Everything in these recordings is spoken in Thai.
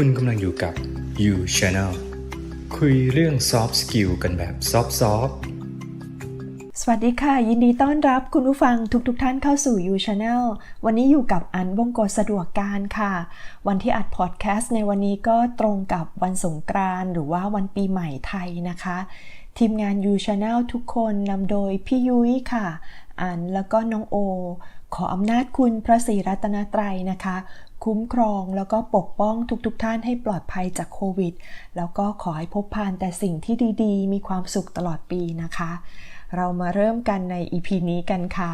คุณกำลังอยู่กับ You Channel คุยเรื่อง Soft Skill กันแบบซอฟต์ๆสวัสดีค่ะ ยินดีต้อนรับคุณผู้ฟังทุกๆทท่านเข้าสู่ You Channel วันนี้อยู่กับอันวงกฎสะดวกการค่ะ วันที่อัดพอดแคสต์ในวันนี้ก็ตรงกับวันสงกรานต์หรือว่าวันปีใหม่ไทยนะคะ ทีมงาน You Channel ทุกคนนำโดยพี่ยุ้ยค่ะ อันแล้วก็น้องโอ ขออำนาจคุณพระศรีรัตนตรัยนะคะ คุ้มครองแล้วก็ปกป้องทุกๆทท่านให้ปลอดภัยจากโควิด แล้วก็ขอให้พบพานแต่สิ่งที่ดีๆ มีความสุขตลอดปีนะคะ เรามาเริ่มกันใน EP นี้กันค่ะ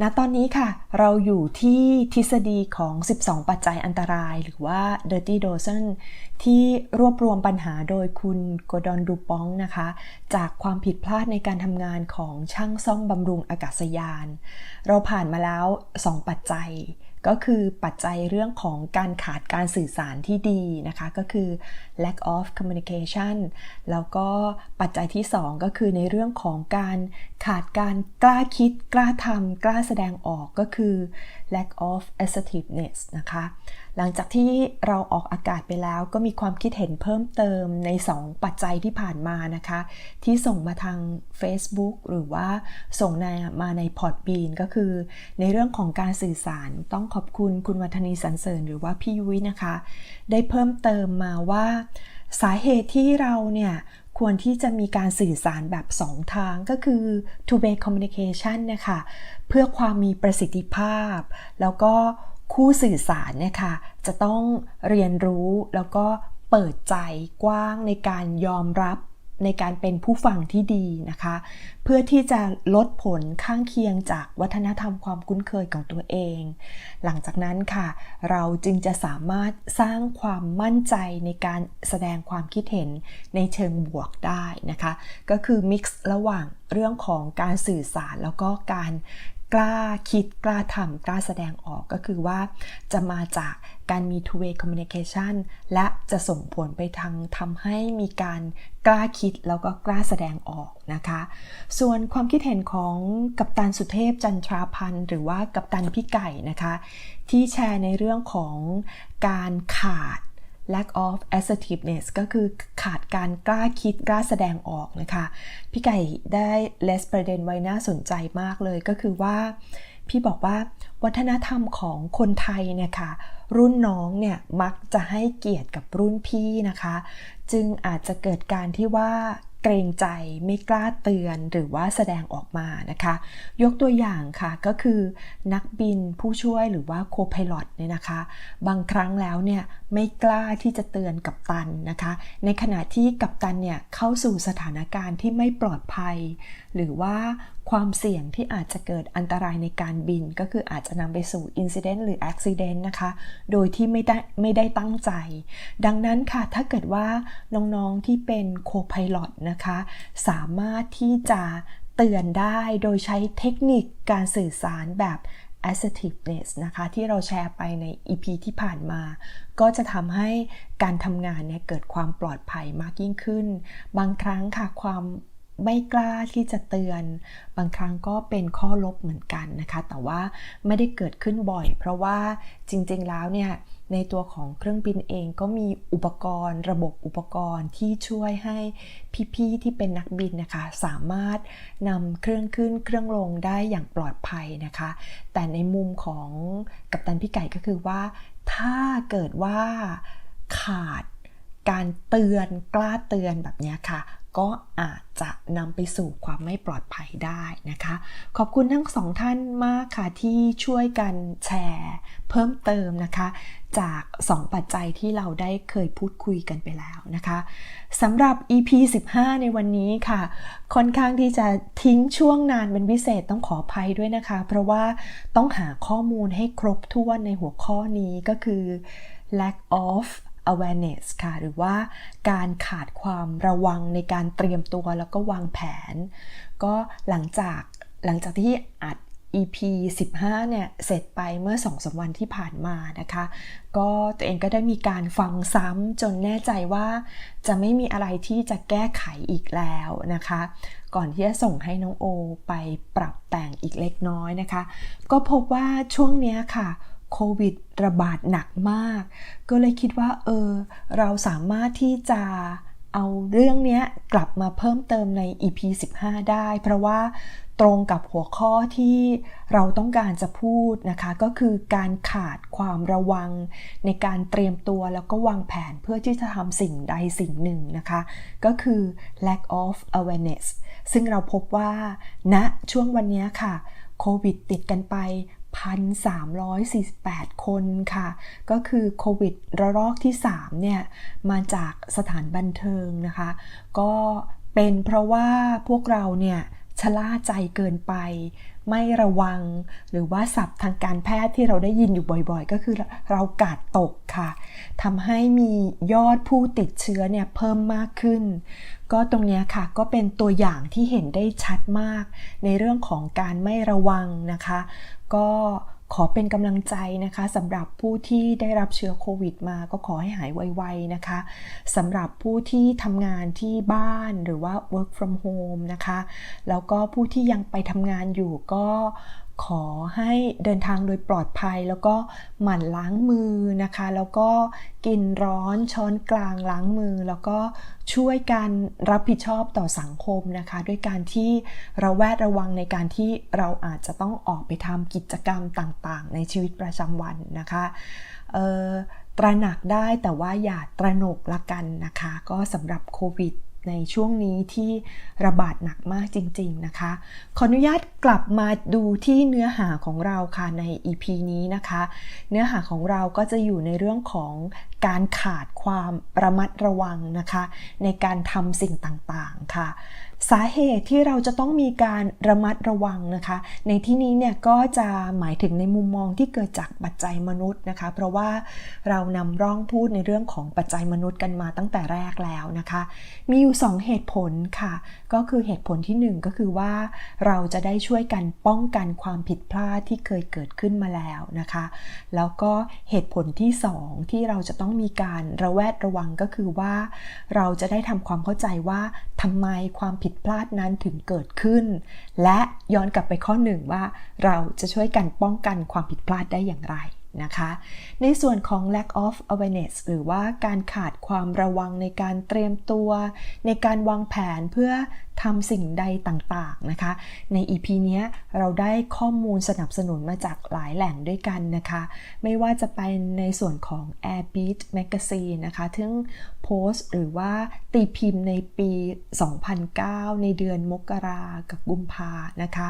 ณตอนนี้ค่ะ เราอยู่ที่ทฤษฎีของ 12 ปัจจัยอันตราย หรือว่า Dirty Dozen ที่รวบรวมปัญหาโดยคุณโกดอนดูปองนะคะ จากความผิดพลาดในการทำงานของช่างซ่อมบำรุงอากาศยาน เราผ่านมาแล้ว 2 ปัจจัย ก็คือปัจจัยเรื่องของการขาดการสื่อสารที่ดีนะคะ ก็คือ lack of communication แล้วก็ปัจจัยที่ 2 ก็คือในเรื่องของการขาดการกล้าคิด กล้าทำกล้าแสดงออกก็คือ lack of assertiveness นะคะ หลังจากที่เราออกอากาศไปแล้วก็มีความคิดเห็นเพิ่มเติมใน 2 ปัจจัยที่ผ่านมานะคะ ที่ส่งมาทาง Facebook หรือว่าส่งมาใน Podbean ก็คือ ในเรื่องของการสื่อสารต้องขอบคุณคุณวัฒนีสันเสริญหรือว่าพี่ยุ้ยนะคะ ได้เพิ่มเติมมาว่าสาเหตุที่เราเนี่ยควรที่จะมีการสื่อสารแบบ 2 ทางก็คือ two way communication นะคะ เพื่อความมีประสิทธิภาพ แล้วก็ คู่สื่อสารเนี่ยค่ะจะต้องเรียนรู้แล้วก็เปิดใจกว้างในการยอมรับในการเป็นผู้ฟังที่ดีนะคะ เพื่อที่จะลดผลข้างเคียงจากวัฒนธรรมความคุ้นเคยของตัวเอง หลังจากนั้นค่ะ เราจึงจะสามารถสร้างความมั่นใจในการแสดงความคิดเห็นในเชิงบวกได้นะคะ ก็คือมิกซ์ระหว่างเรื่องของการสื่อสารแล้วก็การ กล้าคิดกล้าทำกล้าแสดงออกก็คือว่าจะมาจากการมี two way communication และจะส่งผลไปทางทำให้มีการกล้าคิดแล้วก็กล้าแสดงออกนะคะ ส่วนความคิดเห็นของกัปตันสุเทพจันทราพันธ์ หรือว่ากัปตันพี่ไก่นะคะ ที่แชร์ในเรื่องของการขาด lack of assertiveness ก็คือขาดการกล้าคิดกล้าแสดงออกนะคะ พี่ไก่ได้เลสประเด็นไว้น่าสนใจมากเลยก็คือว่า พี่บอกว่าวัฒนธรรมของคนไทยเนี่ยค่ะ รุ่นน้องเนี่ยมักจะให้เกียรติกับรุ่นพี่นะคะ จึงอาจจะเกิดการที่ว่าเกรงใจไม่กล้าเตือนหรือว่าแสดงออกมานะคะ ยกตัวอย่างค่ะก็คือนักบินผู้ช่วยหรือว่าโคพายลอตเนี่ยนะคะ บางครั้งแล้วเนี่ย ไม่กล้าที่จะเตือนกับตันนะคะ ในขณะที่กัปตันเนี่ยเข้าสู่สถานการณ์ที่ไม่ปลอดภัย หรือว่าความเสี่ยงที่อาจจะเกิดอันตรายในการบิน ก็คืออาจจะนำไปสู่อินซิเดนต์หรืออุบิเหตุนะคะ โดยที่ไม่ได้ไม่ได้ตั้งใจ ดังนั้นค่ะ ถ้าเกิดว่าน้องๆที่เป็นโคพายลนะคะ สามารถที่จะเตือนได้โดยใช้เทคนิคการสื่อสารแบบ assertiveness นะคะ ที่เราแชร์ไปใน EP ที่ผ่านมา ก็จะทำให้การทำงานเนี่ยเกิดความปลอดภัยมากยิ่งขึ้น บางครั้งค่ะความ ไม่กล้าที่จะเตือน บางครั้งก็เป็นข้อลบเหมือนกันนะคะ แต่ว่าไม่ได้เกิดขึ้นบ่อย เพราะว่าจริงๆแล้วเนี่ยในตัวของเครื่องบินเองก็มีอุปกรณ์ ระบบอุปกรณ์ที่ช่วยให้พี่ๆที่เป็นนักบินนะคะ สามารถนำเครื่องขึ้นเครื่องลงได้อย่างปลอดภัยนะคะ แต่ในมุมของกัปตันพี่ไก่ก็คือว่า ถ้าเกิดว่าขาดการเตือนกล้าเตือนแบบนี้ค่ะ ก็อาจจะนำไปสู่ความไม่ปลอดภัยได้นะคะ ขอบคุณทั้งสองท่านมากค่ะที่ช่วยกันแชร์เพิ่มเติมนะคะ จาก 2 ปัจจัยที่เราได้เคยพูดคุยกันไปแล้วนะคะสำหรับ EP 15 ในวันนี้ค่ะ ค่อนข้างที่จะทิ้งช่วงนานเป็นพิเศษต้องขออภัยด้วยนะคะ เพราะว่าต้องหาข้อมูลให้ครบถ้วนในหัวข้อนี้ก็คือ lack of awareness ค่ะ หรือว่าการขาดความระวังในการเตรียมตัวแล้วก็วางแผน ก็หลังจากหลังจากที่อัด EP 15 เนี่ย เสร็จไปเมื่อ2อสวันที่ผ่านมานะคะ ก็ตัวเองก็ได้มีการฟังซ้ำจนแน่ใจว่า จะไม่มีอะไรที่จะแก้ไขอีกแล้วนะคะ ก่อนที่จะส่งให้น้องโอไปปรับแต่งอีกเล็กน้อยนะคะ ก็พบว่าช่วงนี้ค่ะ โควิดระบาดหนักมาก ก็เลยคิดว่า เออ เราสามารถที่จะเอาเรื่องนี้กลับมาเพิ่มเติมใน EP 15 ได้ เพราะว่าตรงกับหัวข้อที่เราต้องการจะพูดนะคะ ก็คือการขาดความระวังในการเตรียมตัวแล้วก็วางแผนเพื่อที่จะทำสิ่งใดสิ่งหนึ่งนะคะ ก็คือ lack of awareness ซึ่งเราพบว่าณนะช่วงวันนี้ค่ะโควิดติดกันไป 1,348 คนค่ะ ก็คือโควิดระลอกที่ 3 เนี่ย มาจากสถานบันเทิงนะคะ ก็เป็นเพราะว่าพวกเราเนี่ยชะล่าใจเกินไป ไม่ระวัง หรือว่าศัพท์ทางการแพทย์ที่เราได้ยินอยู่บ่อยๆ ก็คือเรากาดตกค่ะทำให้มียอดผู้ติดเชื้อเนี่ยเพิ่มมากขึ้น ก็ตรงนี้ค่ะก็เป็นตัวอย่างที่เห็นได้ชัดมาก ในเรื่องของการไม่ระวังนะคะ ก็ขอเป็นกำลังใจนะคะสำหรับผู้ที่ได้รับเชื้อโควิดมาก็ขอให้หายไวๆนะคะสำหรับผู้ที่ทำงานที่บ้านหรือว่า work from home นะคะ แล้วก็ผู้ที่ยังไปทำงานอยู่ก็ ขอให้เดินทางโดยปลอดภัย แล้วก็หมั่นล้างมือนะคะ แล้วก็กินร้อนช้อนกลางล้างมือ แล้วก็ช่วยกันรับผิดชอบต่อสังคมนะคะ ด้วยการที่เราแวดระวังในการที่เราอาจจะต้องออกไปทำกิจกรรมต่างๆ ในชีวิตประจำวันนะคะตระหนักได้แต่ว่าอย่าตระหนกละกันนะคะ ก็สำหรับโควิด ในช่วงนี้ที่ระบาดหนักมากจริง ๆ นะคะ ขออนุญาตกลับมาดูที่เนื้อหาของเราค่ะใน EP นี้นะคะ เนื้อหาของเราก็จะอยู่ในเรื่องของการขาดความระมัดระวังนะคะ ในการทำสิ่งต่างๆค่ะ สาเหตุที่เราจะต้องมีการระมัดระวังนะคะ ในที่นี้เนี่ยก็จะหมายถึงในมุมมองที่เกิดจากปัจจัยมนุษย์นะคะ เพราะว่าเรานำร่องพูดในเรื่องของปัจจัยมนุษย์กันมาตั้งแต่แรกแล้วนะคะ มีอยู่ 2 เหตุผลค่ะ ก็คือเหตุผลที่ 1 ก็คือว่าเราจะได้ช่วยกันป้องกันความผิดพลาดที่เคยเกิดขึ้นมาแล้วนะคะ แล้วก็เหตุผลที่ 2 ที่เราจะต้องมีการระแวดระวังก็คือว่า เราจะได้ทำความเข้าใจว่าทำไมความผิดพลาดนั้นถึงเกิดขึ้น และย้อนกลับไปข้อหนึ่งว่าเราจะช่วยกันป้องกันความผิดพลาดได้อย่างไร นะคะ ในส่วนของ lack of awareness หรือว่าการขาดความระวังในการเตรียมตัว ในการวางแผนเพื่อทำสิ่งใดต่างๆนะคะ ใน EP นี้เราได้ข้อมูลสนับสนุนมาจากหลายแหล่งด้วยกันนะคะ ไม่ว่าจะเป็นในส่วนของ Airbeat Magazine นะคะทึ่งโพสต์หรือว่าตีพิมพ์ในปี 2009 ในเดือนมกรากับกุมภานะคะ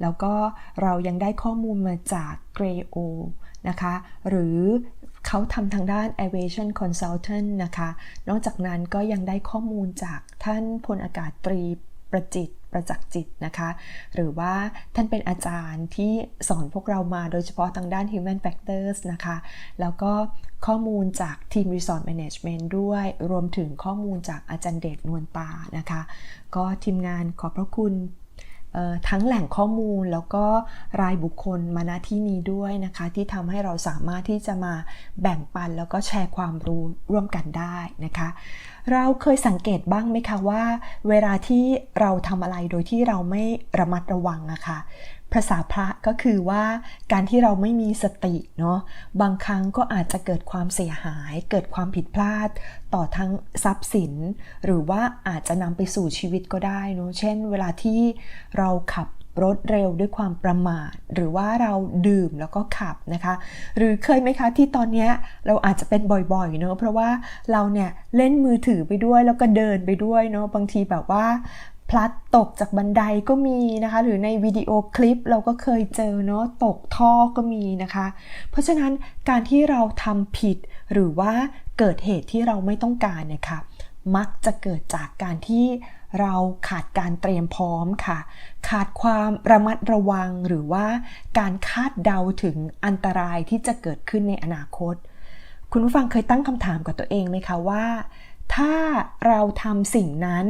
แล้วก็เรายังได้ข้อมูลมาจาก Greyo นะคะ หรือเขาทำทางด้าน aviation consultant นะคะ นอกจากนั้นก็ยังได้ข้อมูลจากท่านพลอากาศตรีประจิตประจักษ์จิตนะคะ หรือว่าท่านเป็นอาจารย์ที่สอนพวกเรามาโดยเฉพาะทางด้าน human factors นะคะ แล้วก็ข้อมูลจากทีม resort management ด้วย รวมถึงข้อมูลจากอาจารย์เดชนวลตานะคะ ก็ทีมงานขอบพระคุณ ทั้งแหล่งข้อมูลแล้วก็รายบุคคลมาณที่นี้ด้วยนะคะ ที่ทำให้เราสามารถที่จะมาแบ่งปันแล้วก็แชร์ความรู้ร่วมกันได้นะคะ เราเคยสังเกตบ้างไหมคะว่า เวลาที่เราทำอะไรโดยที่เราไม่ระมัดระวังนะคะ ภาษาพระก็คือว่าการที่เราไม่มีสติเนาะบางครั้งก็อาจจะเกิดความเสียหาย เกิดความผิดพลาด ต่อทั้งทรัพย์สิน หรือว่าอาจจะนำไปสู่ชีวิตก็ได้เนาะเช่น เวลาที่เราขับรถเร็วด้วยความประมาท หรือว่าเราดื่มแล้วก็ขับนะคะ หรือเคยไหมคะที่ตอนนี้เราอาจจะเป็นบ่อยๆเนาะเพราะว่าเราเนี่ยเล่นมือถือไปด้วยแล้วก็เดินไปด้วยเนาะบางทีแบบว่า ลัดตกจากบันไดก็มีนะคะ หรือในวิดีโอคลิปเราก็เคยเจอเนาะตกท่อก็มีนะคะ เพราะฉะนั้นการที่เราทำผิดหรือว่าเกิดเหตุที่เราไม่ต้องการเนี่ยค่ะมักจะเกิดจากการที่เราขาดการเตรียมพร้อมค่ะ ขาดความระมัดระวังหรือว่าการคาดเดาถึงอันตรายที่จะเกิดขึ้นในอนาคต คุณผู้ฟังเคยตั้งคำถามกับตัวเองไหมคะว่า ถ้าเราทำสิ่งนั้น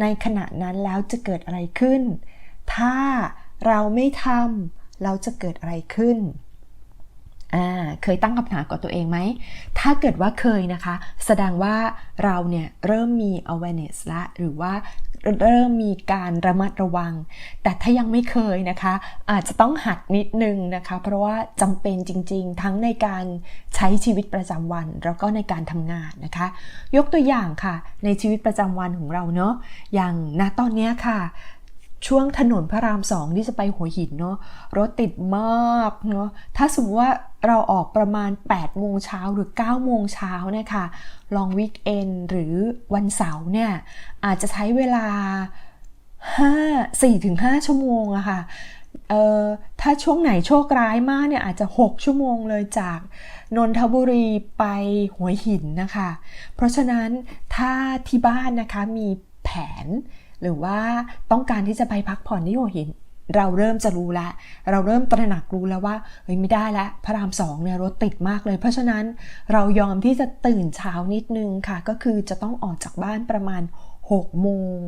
ในขณะนั้นแล้วจะเกิดอะไรขึ้น ถ้าเราไม่ทำเราจะเกิดอะไรขึ้น เคยตั้งคำถามกับตัวเองไหม ถ้าเกิดว่าเคยนะคะ แสดงว่าเราเนี่ยเริ่มมี awareness ละ หรือว่า เริ่มมีการระมัดระวัง แต่ถ้ายังไม่เคยนะคะ อาจจะต้องหัดนิดนึงนะคะ เพราะว่าจำเป็นจริง ๆ ทั้งในการใช้ชีวิตประจำวัน แล้วก็ในการทำงานนะคะ ยกตัวอย่างค่ะ ในชีวิตประจำวันของเราเนาะอย่างณตอนนี้ค่ะ ช่วงถนนพระรามสองที่จะไปหัวหินเนาะรถติดมากเนาะถ้าสมมติว่าเราออกประมาณ 8 โมงเช้าหรือ 9 โมงเช้านี่ยค่ะลองวิกเอนหรือวันเสาร์เนี่ย อาจจะใช้เวลา 5 4ถึง5ชั่วโมงอะค่ะเอ่อถ้าช่วงไหนโชคร้ายมากเนี่ยอาจจะ 6 ชั่วโมงเลยจากนนทบุรีไปหัวหินนะคะ เพราะฉะนั้นถ้าที่บ้านนะคะมีแผน หรือว่าต้องการที่จะไปพักผ่อนที่หัวหิน เราเริ่มจะรู้แล้วเราเริ่มตระหนักรู้แล้วว่าเฮ้ยไม่ได้แล้วพระรามสองเนี่ยรถติดมากเลย เพราะฉะนั้นเรายอมที่จะตื่นเช้านิดนึงค่ะ ก็คือจะต้องออกจากบ้านประมาณ6โมง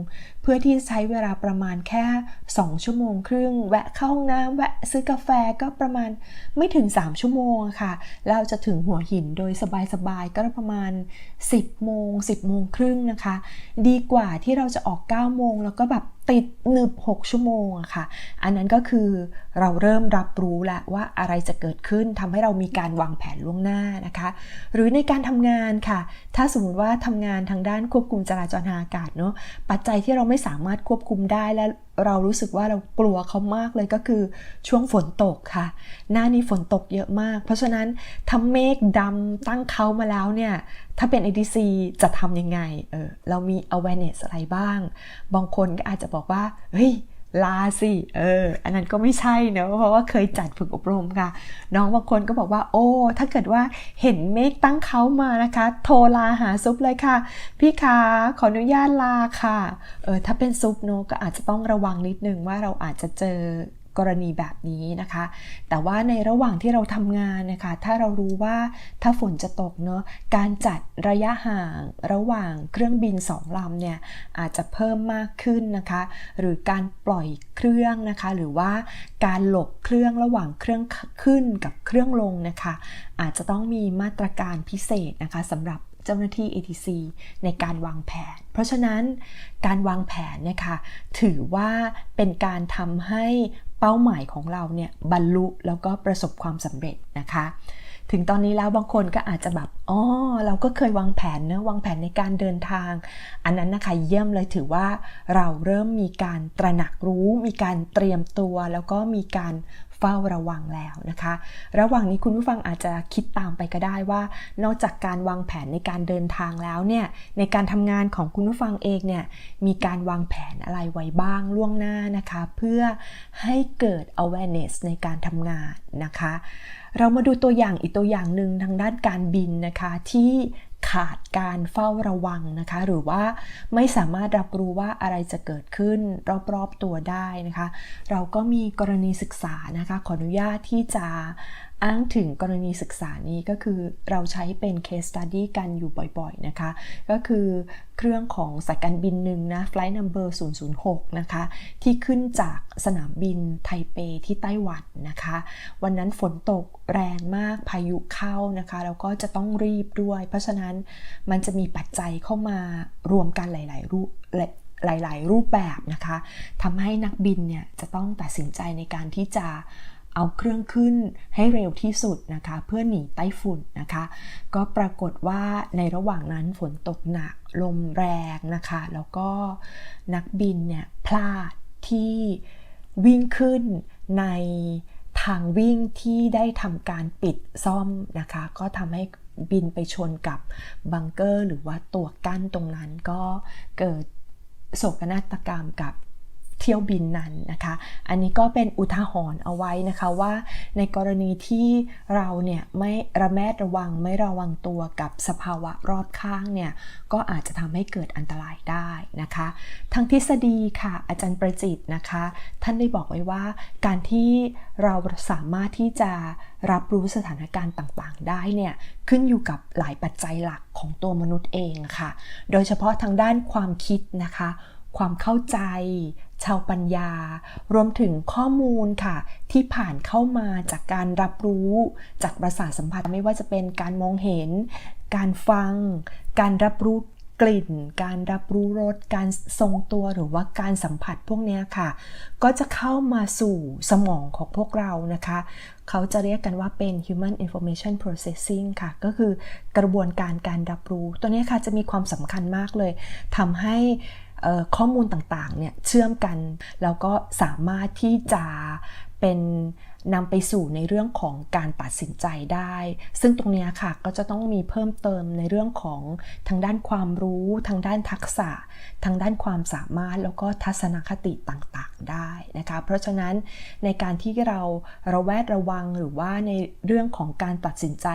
พื่อที่ใช้เวลาประมาณแค่ 2 ชั่วโมงครึ่ง แวะเข้าห้องน้ำแวะซื้อกาแฟก็ประมาณไม่ถึง 3 ชั่วโมงค่ะแล้วจะถึงหัวหินโดยสบายๆก็ประมาณ 10 โมง 10 โมงครึ่งนะคะ ดีกว่าที่เราจะออก 9 โมงแล้วก็แบบติดหนึบ 6 ชั่วโมงอะค่ะ อันนั้นก็คือเราเริ่มรับรู้แล้วว่าอะไรจะเกิดขึ้นทำให้เรามีการวางแผนล่วงหน้านะคะ หรือในการทำงานค่ะ ถ้าสมมติว่าทำงานทางด้านควบคุมจราจรทางอากาศเนาะปัจจัยที่เราไม่ไม่สามารถควบคุมได้และเรารู้สึกว่าเรากลัวเขามากเลยก็คือช่วงฝนตกค่ะ หน้านี้ฝนตกเยอะมาก เพราะฉะนั้นทำเมฆดำตั้งเขามาแล้วเนี่ย ถ้าเป็น ADC จะทำยังไง เออ เรามี awareness อะไรบ้าง บางคนก็อาจจะบอกว่า เฮ้ย ลาสิเออ อันนั้นก็ไม่ใช่เนอะเพราะว่าเคยจัดฝึกอบรมค่ะ น้องบางคนก็บอกว่า โอ้ ถ้าเกิดว่าเห็นเมฆตั้งเขามานะคะ โทรลาหาซุปเลยค่ะ พี่คะขออนุญาตลาค่ะ เออถ้าเป็นซุปเนอะก็อาจจะต้องระวังนิดนึงว่าเราอาจจะเจอ กรณีแบบนี้นะคะ แต่ว่าในระหว่างที่เราทำงานนะคะ ถ้าเรารู้ว่าถ้าฝนจะตกเนอะการจัดระยะห่างระหว่างเครื่องบินสองลำเนี่ยอาจจะเพิ่มมากขึ้นนะคะ หรือการปล่อยเครื่องนะคะ หรือว่าการหลบเครื่องระหว่างเครื่องขึ้นกับเครื่องลงนะคะ อาจจะต้องมีมาตรการพิเศษนะคะสำหรับ เจ้าหน้าที่ ATC ในการวางแผน เพราะฉะนั้นการวางแผนเนี่ยค่ะถือว่าเป็นการทำให้เป้าหมายของเราเนี่ยบรรลุแล้วก็ประสบความสำเร็จนะคะถึงตอนนี้แล้วบางคนก็อาจจะแบบ อ๋อ เราก็เคยวางแผนเนะวางแผนในการเดินทาง อันนั้นนะคะเยี่ยมเลยถือว่าเราเริ่มมีการตระหนักรู้ มีการเตรียมตัว แล้วก็มีการ เฝ้าระวังแล้วนะคะ ระหว่างนี้คุณผู้ฟังอาจจะคิดตามไปก็ได้ว่า นอกจากการวางแผนในการเดินทางแล้วเนี่ยในการทำงานของคุณผู้ฟังเองเนี่ยมีการวางแผนอะไรไว้บ้างล่วงหน้านะคะ เพื่อให้เกิด awareness ในการทำงานนะคะ เรามาดูตัวอย่างอีกตัวอย่างหนึ่งทางด้านการบินนะคะที่ ขาดการเฝ้าระวังนะคะ หรือว่าไม่สามารถรับรู้ว่าอะไรจะเกิดขึ้นรอบๆตัวได้นะคะ เราก็มีกรณีศึกษานะคะ ขออนุญาตที่จะ อ้างถึงกรณีศึกษานี้ก็คือเราใช้เป็น case study กันอยู่บ่อยๆนะคะ ก็คือเครื่องของสายการบินหนึ่งนะ flight number 006 นะคะ ที่ขึ้นจากสนามบินไทเปที่ไต้หวันนะคะ วันนั้นฝนตกแรงมากพายุเข้านะคะ แล้วก็จะต้องรีบด้วย เพราะฉะนั้นมันจะมีปัจจัยเข้ามารวมกันหลายๆรูปหลาย ๆ รูปแบบนะคะทำให้นักบินเนี่ยจะต้องตัดสินใจในการที่จะ เอาเครื่องขึ้นให้เร็วที่สุดนะคะ เพื่อหนีไต้ฝุ่นนะคะ ก็ปรากฏว่าในระหว่างนั้นฝนตกหนักลมแรงนะคะ แล้วก็นักบินเนี่ยพลาดที่วิ่งขึ้นในทางวิ่งที่ได้ทำการปิดซ่อมนะคะ ก็ทำให้บินไปชนกับบังเกอร์ หรือว่าตัวกั้นตรงนั้นก็เกิดโศกนาฏกรรมกับ เที่ยวบินนั้นนะคะ อันนี้ก็เป็นอุทาหรณ์เอาไว้นะคะว่า ในกรณีที่เราเนี่ยไม่ระแมดระวังไม่ระวังตัวกับสภาวะรอบข้างเนี่ยก็อาจจะทำให้เกิดอันตรายได้นะคะ ทางทฤษฎีค่ะ อาจารย์ประจิตนะคะ ท่านได้บอกไว้ว่า การที่เราสามารถที่จะรับรู้สถานการณ์ต่างๆ ได้เนี่ยขึ้นอยู่กับหลายปัจจัยหลักของตัวมนุษย์เองค่ะ โดยเฉพาะทางด้านความคิดนะคะ ความเข้าใจ ชาวปัญญา รวมถึงข้อมูลค่ะ ที่ผ่านเข้ามาจากการรับรู้ จากประสาทสัมผัสไม่ว่าจะเป็นการมองเห็น การฟัง การรับรู้กลิ่น การรับรู้รส การทรงตัวหรือว่าการสัมผัสพวกเนี้ยค่ะ ก็จะเข้ามาสู่สมองของพวกเรานะคะ เขาจะเรียกกันว่าเป็น human information processing ค่ะ ก็คือกระบวนการการรับรู้ ตัวเนี้ยค่ะจะมีความสำคัญมากเลยทำให้ ข้อมูลต่างๆเนี่ยเชื่อมกัน แล้วก็สามารถที่จะเป็นนำไปสู่ในเรื่องของการตัดสินใจได้ ซึ่งตรงนี้ค่ะก็จะต้องมีเพิ่มเติมในเรื่องของทางด้านความรู้ ทางด้านทักษะ ทางด้านความสามารถ แล้วก็ทัศนคติต่างๆได้นะคะ เพราะฉะนั้นในการที่เราระแวดระวังหรือว่าในเรื่องของการตัดสินใจ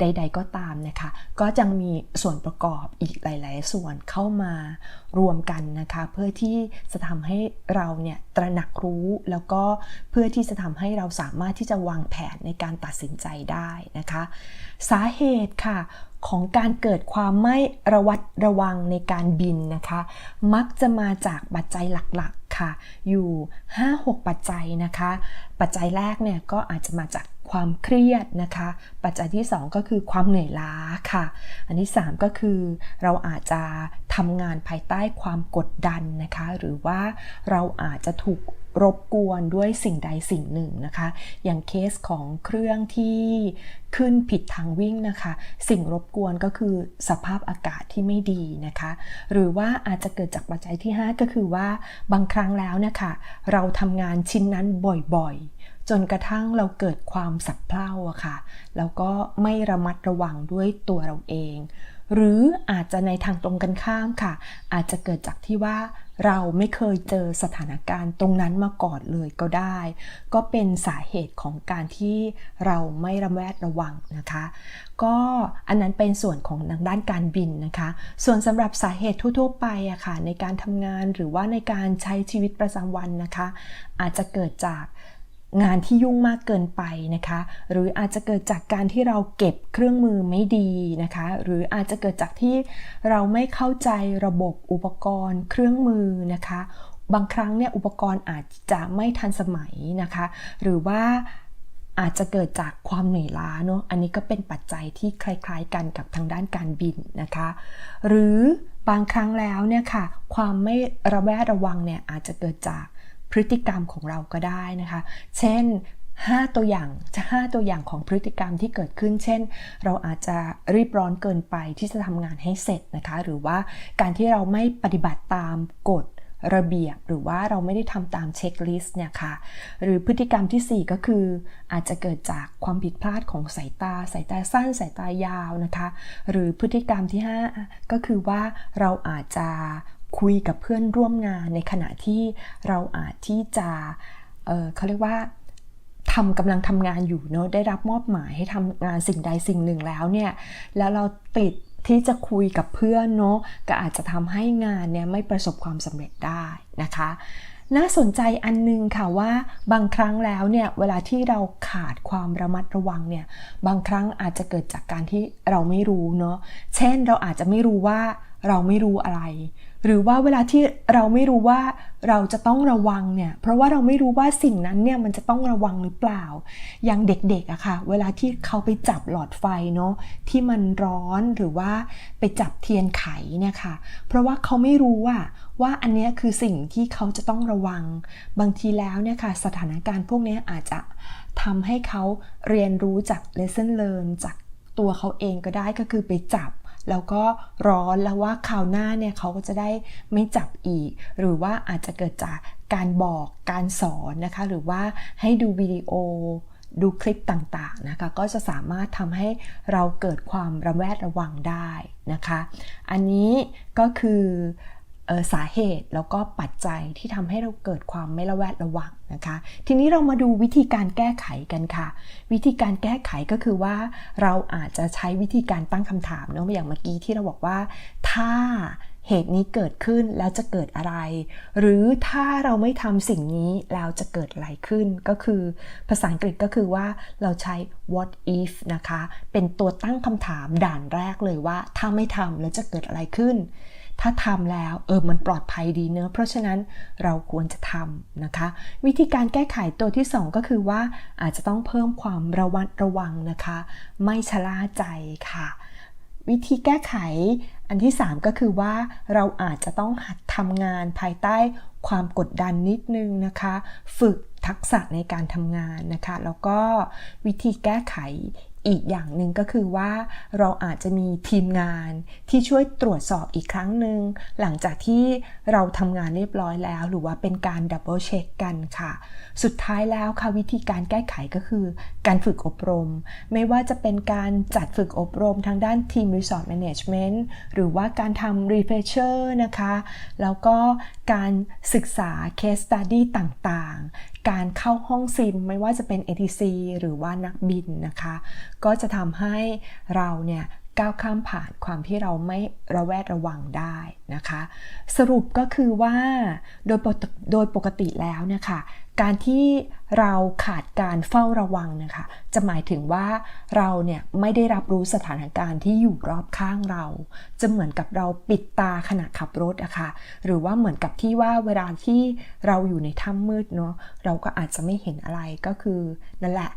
ใด ๆ ก็ตามนะคะ ก็จะมีส่วนประกอบอีกหลาย ๆ ส่วนเข้ามารวมกันนะคะ เพื่อที่จะทำให้เราเนี่ยตระหนักรู้แล้วก็เพื่อที่จะทำให้เราสาามารถที่จะวางแผนในการตัดสินใจได้นะคะ สาเหตุค่ะของการเกิดความไม่ระวัดระวังในการบินนะคะ มักจะมาจากปัจจัยหลักๆค่ะ อยู่ 5-6 ปัจจัยนะคะ ปัจจัยแรกเนี่ยก็อาจจะมาจาก ความเครียดนะคะ ปัจจัยที่ 2 ก็คือความเหนื่อยล้าค่ะ อันที่ 3 ก็คือ เราอาจจะทำงานภายใต้ความกดดันนะคะ หรือว่าเราอาจจะถูกรบกวนด้วยสิ่งใดสิ่งหนึ่งนะคะ อย่างเคสของเครื่องที่ขึ้นผิดทางวิ่งนะคะ สิ่งรบกวนก็คือสภาพอากาศที่ไม่ดีนะคะ หรือว่าอาจจะเกิดจากปัจจัยที่ 5 ก็คือว่าบางครั้งแล้วนะคะ เราทำงานชิ้นนั้นบ่อยๆ จนกระทั่งเราเกิดความสับเพร่าอะค่ะ แล้วก็ไม่ระมัดระวังด้วยตัวเราเอง หรืออาจจะในทางตรงกันข้ามค่ะ อาจจะเกิดจากที่ว่าเราไม่เคยเจอสถานการณ์ตรงนั้นมาก่อนเลยก็ได้ ก็เป็นสาเหตุของการที่เราไม่ระแวดระวังนะคะ ก็อันนั้นเป็นส่วนของทางด้านการบินนะคะ ส่วนสำหรับสาเหตุทั่ว ๆ ไปอะค่ะในการทำงานหรือว่าในการใช้ชีวิตประจำวันนะคะ อาจจะเกิดจาก งานที่ยุ่งมากเกินไปนะคะ หรืออาจจะเกิดจากการที่เราเก็บเครื่องมือไม่ดีนะคะ หรืออาจจะเกิดจากที่เราไม่เข้าใจระบบอุปกรณ์ เครื่องมือนะคะ บางครั้งเนี่ยอุปกรณ์อาจจะไม่ทันสมัยนะคะ หรือว่าอาจจะเกิดจากความเหนื่อยล้าเนาะ อันนี้ก็เป็นปัจจัยที่คล้ายๆกันกับทางด้านการบินนะคะ หรือบางครั้งแล้วเนี่ยค่ะ ความไม่ระแวดระวังเนี่ยอาจจะเกิดจาก พฤติกรรมของเราก็ได้นะคะ เช่น 5 ตัวอย่างจะ5ตัวอย่างของพฤติกรรมที่เกิดขึ้น เช่น เราอาจจะรีบร้อนเกินไปที่จะทำงานให้เสร็จนะคะ หรือว่าการที่เราไม่ปฏิบัติตามกฎระเบียบหรือว่าเราไม่ได้ทำตามเช็คลิสต์เนี่ยค่ะหรือพฤติกรรมที่ 4 ก็คือ อาจจะเกิดจากความผิดพลาดของสายตา สายตาสั้นสายตายาวนะคะ หรือพฤติกรรมที่ 5 ก็คือว่าเราอาจจะ คุยกับเพื่อนร่วมงานในขณะที่เราอาจที่จะเเขาเรียกว่าทำกำลังทำงานอยู่เนาะได้รับมอบหมายให้ทำงานสิ่งใดสิ่งหนึ่งแล้วเนี่ยแล้วเราติดที่จะคุยกับเพื่อนเนาะก็อาจจะทำให้งานเนี่ยไม่ประสบความสำเร็จได้นะคะ น่าสนใจอันนึงค่ะว่าบางครั้งแล้วเนี่ยเวลาที่เราขาดความระมัดระวังเนี่ยบางครั้งอาจจะเกิดจากการที่เราไม่รู้เนาะเช่นเราอาจจะไม่รู้ว่า เราไม่รู้อะไร หรือว่าเวลาที่เราไม่รู้ว่าเราจะต้องระวังเนี่ย เพราะว่าเราไม่รู้ว่าสิ่งนั้นเนี่ยมันจะต้องระวังหรือเปล่า อย่างเด็กๆอะค่ะ เวลาที่เขาไปจับหลอดไฟเนาะที่มันร้อนหรือว่าไปจับเทียนไขเนี่ยค่ะ เพราะว่าเขาไม่รู้ว่าว่าอันนี้คือสิ่งที่เขาจะต้องระวัง บางทีแล้วเนี่ยค่ะ สถานการณ์พวกนี้อาจจะทำให้เขาเรียนรู้จาก lesson learn จากตัวเขาเองก็ได้ก็คือไปจับ แล้วก็ร้อนแล้วว่าคราวหน้าเนี่ยเขาก็จะได้ไม่จับอีก หรือว่าอาจจะเกิดจากการบอกการสอนนะคะ หรือว่าให้ดูวิดีโอดูคลิปต่างๆนะคะ ก็จะสามารถทำให้เราเกิดความระแวดระวังได้นะคะ อันนี้ก็คือ สาเหตุแล้วก็ปัจจัยที่ทำให้เราเกิดความไม่ระแวดระวังนะคะ ทีนี้เรามาดูวิธีการแก้ไขกันค่ะ วิธีการแก้ไขก็คือว่า เราอาจจะใช้วิธีการตั้งคำถามเนาะอย่างเมื่อกี้ที่เราบอกว่า ถ้าเหตุนี้เกิดขึ้นแล้วจะเกิดอะไร หรือถ้าเราไม่ทำสิ่งนี้แล้วจะเกิดอะไรขึ้น ก็คือภาษาอังกฤษก็คือว่าเราใช้ what if นะคะ เป็นตัวตั้งคำถามด่านแรกเลยว่า ถ้าไม่ทำแล้วจะเกิดอะไรขึ้น ถ้าทำแล้วเออมันปลอดภัยดีเนอะเพราะฉะนั้นเราควรจะทำนะคะ วิธีการแก้ไขตัวที่ 2 ก็คือว่าอาจจะต้องเพิ่มความระวัดระวังนะคะ ไม่ชะล่าใจค่ะ วิธีแก้ไขอันที่ 3 ก็คือว่าเราอาจจะต้องหัดทำงานภายใต้ความกดดันนิดนึงนะคะ ฝึกทักษะในการทำงานนะคะ แล้วก็วิธีแก้ไข อีกอย่างหนึ่งก็คือว่าเราอาจจะมีทีมงานที่ช่วยตรวจสอบอีกครั้งหนึ่งหลังจากที่เราทำงานเรียบร้อยแล้ว หรือว่าเป็นการดับเบิลเช็คกันค่ะ สุดท้ายแล้วค่ะวิธีการแก้ไขก็คือการฝึกอบรม ไม่ว่าจะเป็นการจัดฝึกอบรมทางด้านทีม Resort Management หรือว่าการทำ refresher นะคะ แล้วก็การศึกษา case study ต่างๆ การเข้าห้องซิม ไม่ว่าจะเป็น ATC หรือว่านักบินนะคะ ก็จะทำให้เราเนี่ยก้าวข้ามผ่านความที่เราไม่ระแวดระวังได้นะคะ สรุปก็คือว่าโดยปกโดยปกติแล้วเนี่ยค่ะ การที่เราขาดการเฝ้าระวังนะคะ จะหมายถึงว่าเราเนี่ยไม่ได้รับรู้สถานการณ์ที่อยู่รอบข้างเรา จะเหมือนกับเราปิดตาขณะขับรถอะคะ่ะ หรือว่าเหมือนกับที่ว่าเวลาที่เราอยู่ในถ้ำมืดเนาะเราก็อาจจะไม่เห็นอะไรก็คือนั่นแหละ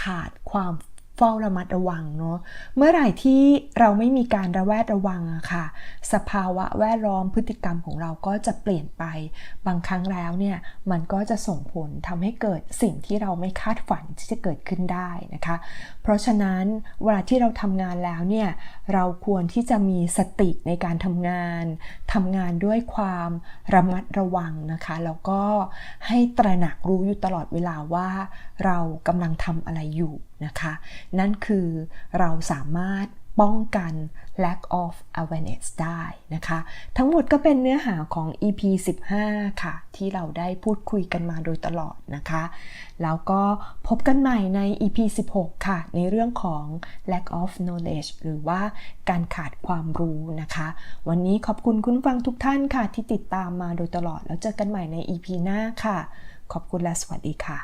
ขาดความ เฝ้าระมัดระวังเนาะเมื่อไหร่ที่เราไม่มีการระแวดระวังอะค่ะ สภาวะแวดล้อมพฤติกรรมของเราก็จะเปลี่ยนไป บางครั้งแล้วเนี่ยมันก็จะส่งผลทำให้เกิดสิ่งที่เราไม่คาดฝันที่จะเกิดขึ้นได้นะคะ เพราะฉะนั้นเวลาที่เราทำงานแล้วเนี่ยเราควรที่จะมีสติในการทำงานทำงานด้วยความระมัดระวังนะคะแล้วก็ให้ตระหนักรู้อยู่ตลอดเวลาว่าเรากำลังทำอะไรอยู่ นะคะ นั่นคือเราสามารถป้องกัน lack of awareness ได้นะคะ ทั้งหมดก็เป็นเนื้อหาของ EP 15 ค่ะ ที่เราได้พูดคุยกันมาโดยตลอดนะคะ แล้วก็พบกันใหม่ใน EP 16 ค่ะ ในเรื่องของ lack of knowledge หรือว่าการขาดความรู้นะคะ วันนี้ขอบคุณคุณฟังทุกท่านค่ะ ที่ติดตามมาโดยตลอด แล้วเจอกันใหม่ใน EP หน้าค่ะ ขอบคุณและสวัสดีค่ะ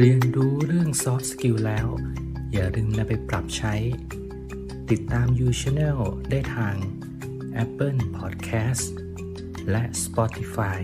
เรียนรู้เรื่อง Soft Skill แล้ว อย่าลืมนำไปปรับใช้ ติดตาม You Channel ได้ทาง Apple Podcast และ Spotify